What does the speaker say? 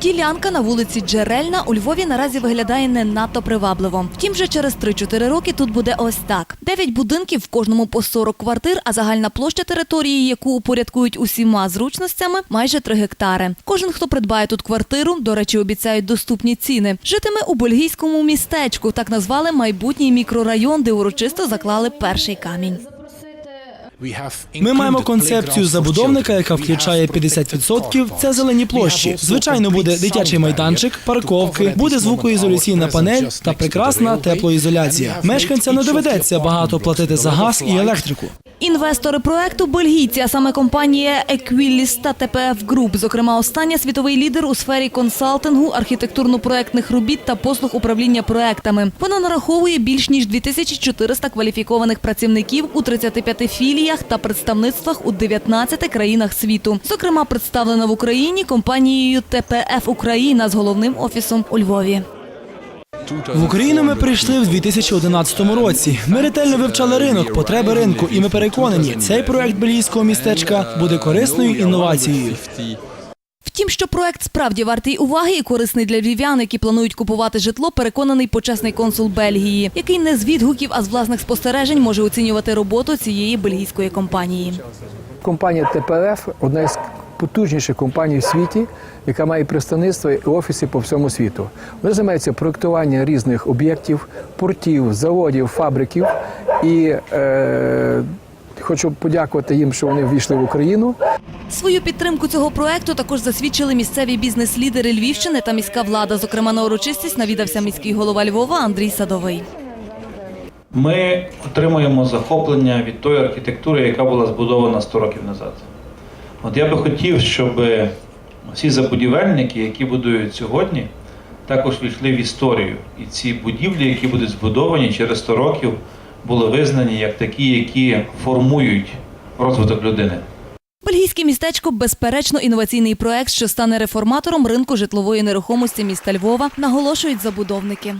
Ділянка на вулиці Джерельна у Львові наразі виглядає не надто привабливо. Втім, вже через 3-4 роки тут буде ось так: дев'ять будинків, в кожному по 40 квартир, а загальна площа території, яку упорядкують усіма зручностями, майже 3 гектари. Кожен, хто придбає тут квартиру, до речі, обіцяють доступні ціни, житиме у бельгійському містечку. Так назвали майбутній мікрорайон, де урочисто заклали перший камінь. Ми маємо концепцію забудовника, яка включає 50% – це зелені площі. Звичайно, буде дитячий майданчик, парковки, буде звукоізоляційна панель та прекрасна теплоізоляція. Мешканцям не доведеться багато платити за газ і електрику. Інвестори проекту бельгійці, а саме компанія Equilis та ТПФ Group. Зокрема, остання світовий лідер у сфері консалтингу, архітектурно-проектних робіт та послуг управління проектами. Вона нараховує більш ніж 2400 кваліфікованих працівників у 35 філіях та представництвах у 19 країнах світу. Зокрема, представлена в Україні компанією ТПФ Україна з головним офісом у Львові. В Україну ми прийшли в 2011 році. Ми ретельно вивчали ринок, потреби ринку, і ми переконані, цей проект бельгійського містечка буде корисною інновацією. Втім, що проект справді вартий уваги і корисний для львів'ян, які планують купувати житло, переконаний почесний консул Бельгії, який не з відгуків, а з власних спостережень може оцінювати роботу цієї бельгійської компанії. Компанія ТПФ одна із потужніших компаній в світі, яка має представництво і офіси по всьому світу. Вони займаються проєктуванням різних об'єктів, портів, заводів, фабриків. І е, хочу подякувати їм, що вони ввійшли в Україну. Свою підтримку цього проекту також засвідчили місцеві бізнес-лідери Львівщини та міська влада. Зокрема, на урочистість навідався міський голова Львова Андрій Садовий. Ми отримуємо захоплення від тої архітектури, яка була збудована 100 років назад. От я би хотів, щоб всі забудівельники, які будують сьогодні, також війшли в історію. І ці будівлі, які будуть збудовані через 100 років, були визнані як такі, які формують розвиток людини. Бельгійське містечко безперечно інноваційний проект, що стане реформатором ринку житлової нерухомості міста Львова, наголошують забудовники.